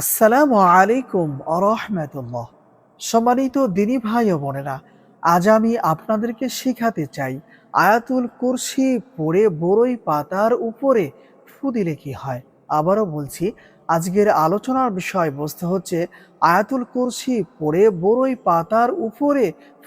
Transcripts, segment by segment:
আসসালামু আলাইকুম আরহামতুল্লাহ সম্মানিত দিনী ভাই ও বোনেরা, আজ আমি আপনাদেরকে শেখাতে চাই আয়াতুল কুরসি পড়ে বড়ই পাতার উপরে ফু দিলে কি হয়। আবারও বলছি, আজকের আলোচনার বিষয়বস্তু হচ্ছে আয়াতুল কুরসি পড়ে বড়ই পাতার উপরে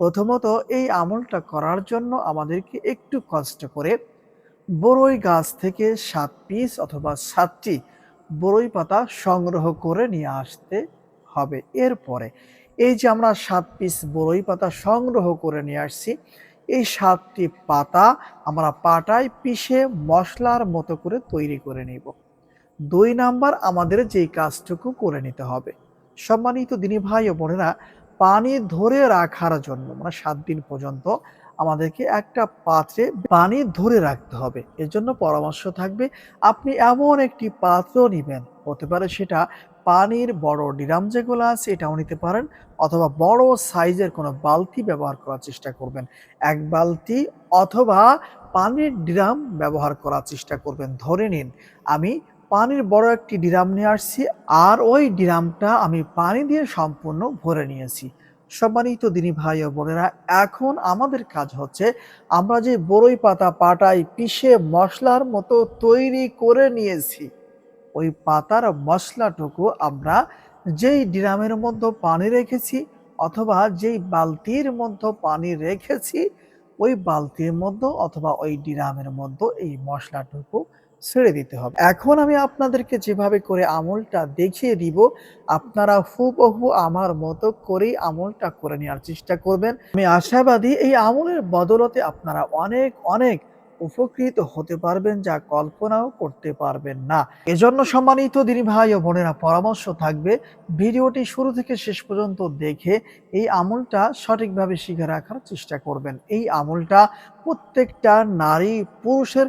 প্রথমত এই আমলটা করার জন্য আমাদেরকে একটু কষ্ট করে বড়ই গাছ থেকে সাত পিস অথবা সাতটি বড়ই পাতা সংগ্রহ করে নিয়ে আসতে হবে। এরপরে এই যে আমরা সাত পিস বড়ই পাতা সংগ্রহ করে নিয়ে আসছি, এই সাতটি পাতা আমরা পাটায় পিষে মশলার মতো করে তৈরি করে নিব। দুই নাম্বার আমাদের যেই কাজটুকু করে নিতে হবে। সম্মানিত দিনী ভাই ও বোনেরা পানি ধরে রাখার জন্য মানে সাত দিন পর্যন্ত আমাদেরকে একটা পাত্রে পানি ধরে রাখতে হবে। এর জন্য পরামর্শ থাকবে, আপনি এমন একটি পাত্র নেবেন, হতে পারে সেটা পানির বড় ডিরাম যেগুলো আছে এটাও নিতে পারেন, অথবা বড় সাইজের কোনো বালতি ব্যবহার করার চেষ্টা করবেন। এক বালতি অথবা পানির ডিরাম ব্যবহার করার চেষ্টা করবেন, ধরে নিন। আমি পানির বড় একটি ডিরাম নিয়ে আসছি, আর ওই ডিরামটা আমি পানি দিয়ে সম্পূর্ণ ভরে নিয়েছি। সম্মানিত দিনী ভাই ও বোনেরা, এখন আমাদের কাজ হচ্ছে, আমরা যে বড়ই পাতা পাটায় পিষে মশলার মতো তৈরি করে নিয়েছি, ওই পাতার মশলাটুকু আমরা যেই ড্রামের মধ্যে পানি রেখেছি অথবা যেই বালতির মধ্যে পানি রেখেছি, ওই বালতির মধ্যে অথবা ওই ড্রামের মধ্যে এই মশলাটুকু ছেড়ে দিতে হবে। এখন আমি আপনাদেরকে যেভাবে করে আমলটা দেখিয়ে দিব, আপনারা হুবহু আমার মতো করেই আমলটা করে নেওয়ার চেষ্টা করবেন। আমি আশাবাদী এই আমলের বদলতে আপনারা অনেক অনেক উপকৃত হতে পারবেন, যা কল্পনাও করতে পারবেন না। এজন্য সম্মানিত দিনী ভাই ও বোনেরা, পরামর্শ থাকবে ভিডিওটি শুরু থেকে শেষ পর্যন্ত দেখে এই আমলটা সঠিকভাবে শিখে রাখার চেষ্টা করবেন। এই আমলটা প্রত্যেকটা নারী পুরুষের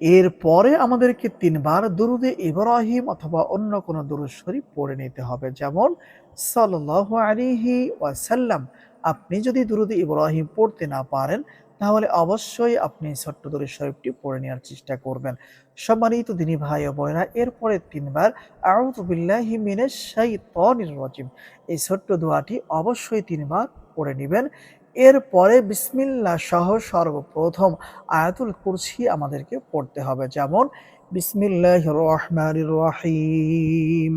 এরপরে আমাদেরকে তিনবার দুরুদে ইব্রাহিম অথবা অন্য কোনো দুরুদ শরীফ পড়ে নিতে হবে। যেমন, সাল্লাল্লাহু আলাইহি ওয়াসাল্লাম, আপনি যদি দুরুদে ইব্রাহিম পড়তে না পারেন, তাহলে অবশ্যই আপনি ছোট্ট দুরুদ শরীফটি পড়ে নেওয়ার চেষ্টা করবেন। সম্মানিত দিনী ভাই ও বোনেরা, এরপরে তিনবার, আউযু বিল্লাহি মিনাশ শাইতানির রাজিম এই ছোট্ট দোয়াটি অবশ্যই তিনবার পড়ে নেবেন। এরপরে বিসমিল্লা সহ সর্বপ্রথম আয়াতুল কুরসি আমাদেরকে পড়তে হবে। যেমন বিসমিল্লাহ রহমান রহিম।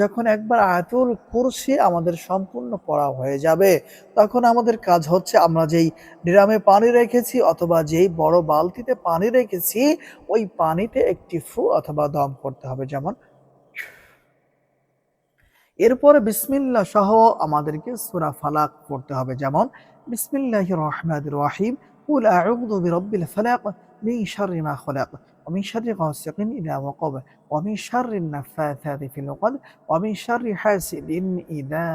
যখন একবার আয়াতুল কুরসি আমাদের সম্পূর্ণ পড়া হয়ে যাবে, তখন আমাদের কাজ হচ্ছে আমরা যেই ড্রামে পানি রেখেছি অথবা যেই বড় বালতিতে পানি রেখেছি, ওই পানিতে একটি ফু অথবা দম করতে হবে। যেমন এরপরে বিসমিল্লাহ সহ আমাদেরকে সূরা ফালাক পড়তে হবে। যেমন বিসমিল্লাহ রহমানির রহিম, কুল আউযু বিরাব্বিল ফালাক মিন শাররি মা খলাক। ومن شر غاسق إذا وقب ومن شر النفاثات في العقد ومن شر حاسد إذا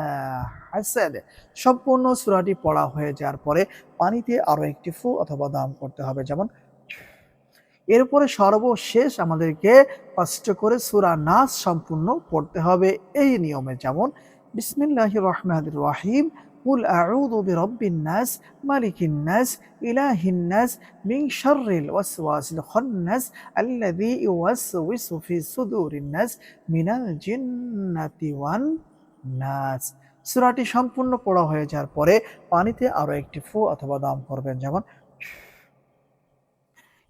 حسد সম্পূর্ণ সূরাটি পড়া হয়ে যাওয়ার পরে পানিতে আরো একটি ফু অথবা দাম করতে হবে যেমন এরপরে সর্বশেষ আমাদেরকে কষ্ট করে সূরা নাস সম্পূর্ণ পড়তে হবে এই নিয়মে যেমন বিসমিল্লাহির রহমানির রহিম কুল আউযু বিরাব্বিন নাস মালিকিন নাস ইলাহিন নাস মিন শাররিল ওয়াসওয়াসিল খান্নাস আল্লাযী ইউওয়াসওয়িসু ফি সুদুরিন নাস মিনাল জিন্নাতি ওয়ান নাস সূরাটি সম্পূর্ণ পড়া হয়ে যাওয়ার পরে পানিতে আরও একটি ফু অথবা দাম করবেন। যেমন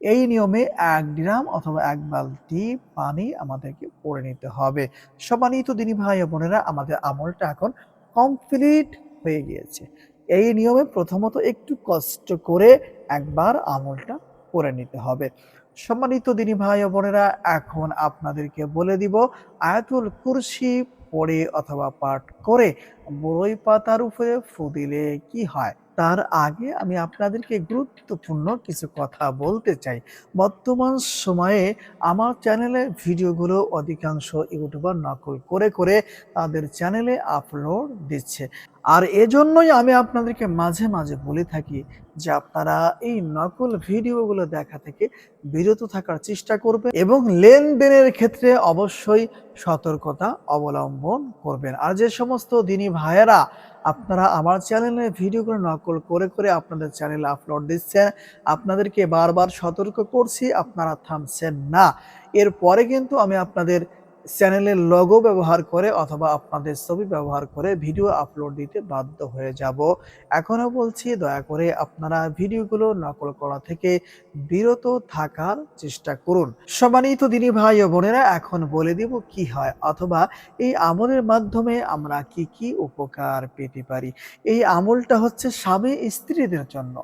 এই নিয়মে এক ড্রাম অথবা এক বালতি পানি আমাদেরকে পড়ে নিতে হবে। সম্মানিত দিনী ভাই বোনেরা, আমাদের আমলটা এখন কমপ্লিট হয়ে গিয়েছে। এই নিয়মে প্রথমত একটু কষ্ট করে একবার আমলটা করে নিতে হবে। সম্মানিত দিনী ভাই বোনেরা, এখন আপনাদেরকে বলে দিব, আয়াতুল কুরসি পড়ে অথবা পাঠ করে বড়ই পাতার উপরে ফু দিলে কি হয়? তার আগে আমি আপনাদেরকে গুরুত্বপূর্ণ কিছু কথা বলতে চাই। বর্তমান সময়ে আমার চ্যানেলে ভিডিওগুলো অধিকাংশ ইউটিউবার নকল করে করে তাদের চ্যানেলে আপলোড দিচ্ছে। আর এজন্যই আমি আপনাদেরকে মাঝে মাঝে বলে থাকি যে আপনারা এই নকল ভিডিওগুলো দেখা থেকে বিরত থাকার চেষ্টা করবেন এবং লেনদেনের ক্ষেত্রে অবশ্যই সতর্কতা অবলম্বন করবেন। আর যে সমস্ত দিনী ভাইয়েরা আপনারা আমার চ্যানেলে ভিডিওগুলো নকল করে করে আপনাদের চ্যানেলে আপলোড দিচ্ছেন। আপনাদেরকে বারবার সতর্ক করছি, আপনারা থামছেন না। এরপরে কিন্তু আমি আপনাদের চ্যানেলের লোগো ব্যবহার করে অথবা আপনাদের ছবি ব্যবহার করে ভিডিও আপলোড দিতে বাধ্য হয়ে যাব। এখনও বলছি, দয়া করে আপনারা ভিডিওগুলো নকল করা থেকে বিরত থাকার চেষ্টা করুন। সম্মানিত দিনী ভাই ও বোনেরা, এখন বলে দিব কি হয় অথবা এই আমলের মাধ্যমে আমরা কি কি উপকার পেতে পারি? এই আমলটা হচ্ছে স্বামী স্ত্রীদের জন্য।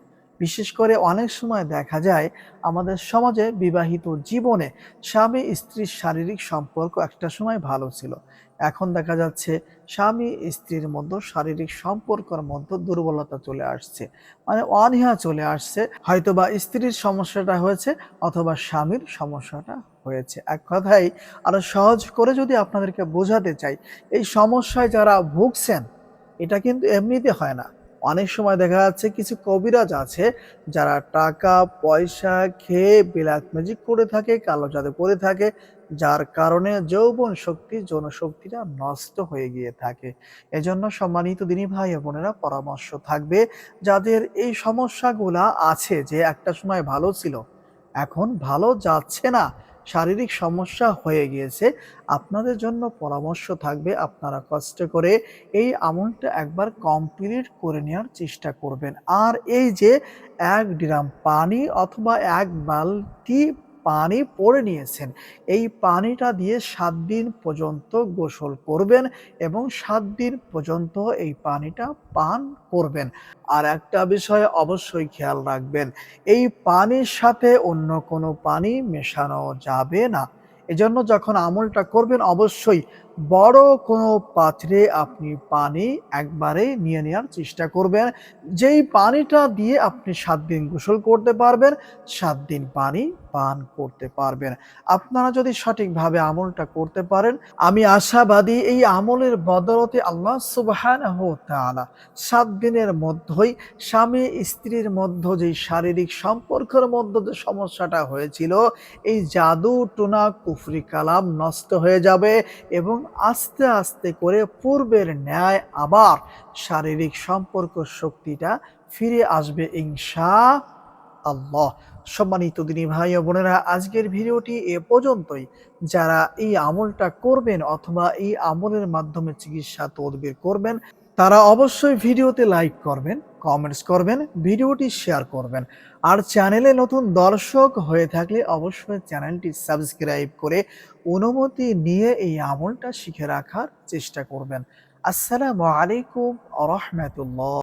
বিশেষ করে অনেক সময় দেখা যায় আমাদের সমাজে বিবাহিত জীবনে স্বামী স্ত্রীর শারীরিক সম্পর্ক একটা সময় ভালো ছিল। এখন দেখা যাচ্ছে স্বামী স্ত্রীর মধ্যে শারীরিক সম্পর্কের মধ্যে দুর্বলতা চলে আসছে। মানে অনীহা চলে আসছে। হয়তো বা স্ত্রীর সমস্যাটা হয়েছে অথবা স্বামীর সমস্যাটা হয়েছে। এক কথাই আরও সহজ করে যদি আপনাদেরকে বোঝাতে চাই, এই সমস্যায় যারা ভুগছেন, এটা কিন্তু এমনিতে হয় না। অনেক সময় দেখা যাচ্ছে কিছু কবিরাজ আছে যারা টাকা, পয়সা খেয়ে বিলাত ম্যাজিক করে থাকে, কালো জাদু করে থাকে, যার কারণে যৌবন শক্তি, জনশক্তিটা নষ্ট হয়ে গিয়ে থাকে। এজন্য সম্মানিত দিনী ভাই বোনেরা, পরামর্শ থাকবে যাদের এই সমস্যাগুলা আছে যে একটা সময় ভালো ছিল, এখন ভালো যাচ্ছে না। শারীরিক সমস্যা হয়ে গিয়েছে, আপনাদের জন্য পরামর্শ থাকবে, আপনারা কষ্ট করে এই আমলটা একবার কমপ্লিট করে নেওয়ার চেষ্টা করবেন। আর এই যে এক ড্রাম পানি অথবা এক বালতি পানি পড়ে নিয়েছেন। এই পানিটা দিয়ে সাত দিন পর্যন্ত গোসল করবেন এবং সাত দিন পর্যন্ত এই পানিটা পান করবেন। আর একটা বিষয় অবশ্যই খেয়াল রাখবেন, এই পানির সাথে অন্য কোনো পানি মেশানো যাবে না। এজন্য যখন আমলটা করবেন, অবশ্যই বড় কোনো পাত্রে আপনি পানি একবারে নিয়ে নেওয়ার চেষ্টা করবেন। যেই পানিটা দিয়ে আপনি সাত দিন গোসল করতে পারবেন, সাত দিন পানি পান করতে পারবেন। আপনারা যদি সঠিকভাবে আমলটা করতে পারেন, আমি আশাবাদী এই আমলের বদলতে আল্লাহ সুবহানাহু ওয়া তাআলা সাত দিনের মধ্যেই স্বামী স্ত্রীর মধ্যে যে শারীরিক সম্পর্কের মধ্যে যে সমস্যাটা হয়েছিল, এই জাদু, টোনা, কুফরি, কালাম নষ্ট হয়ে যাবে এবং আস্তে আস্তে করে পূর্বের ন্যায় আবার শারীরিক সম্পর্ক শক্তিটা ফিরে আসবে ইনশা আল্লাহ। সম্মানিত দিনী ভাই ও বোনেরা, আজকের ভিডিওটি এ পর্যন্তই। যারা এই আমলটা করবেন অথবা এই আমলের মাধ্যমে চিকিৎসা তদবির করবেন, তারা অবশ্যই ভিডিওতে লাইক করবেন, কমেন্টস করবেন, ভিডিওটি শেয়ার করবেন। আর চ্যানেলে নতুন দর্শক হয়ে থাকলে অবশ্যই চ্যানেলটি সাবস্ক্রাইব করে অনুমতি নিয়ে এই আমলটা শিখে রাখার চেষ্টা করবেন। আসসালামু আলাইকুম রহমতুল্লাহ।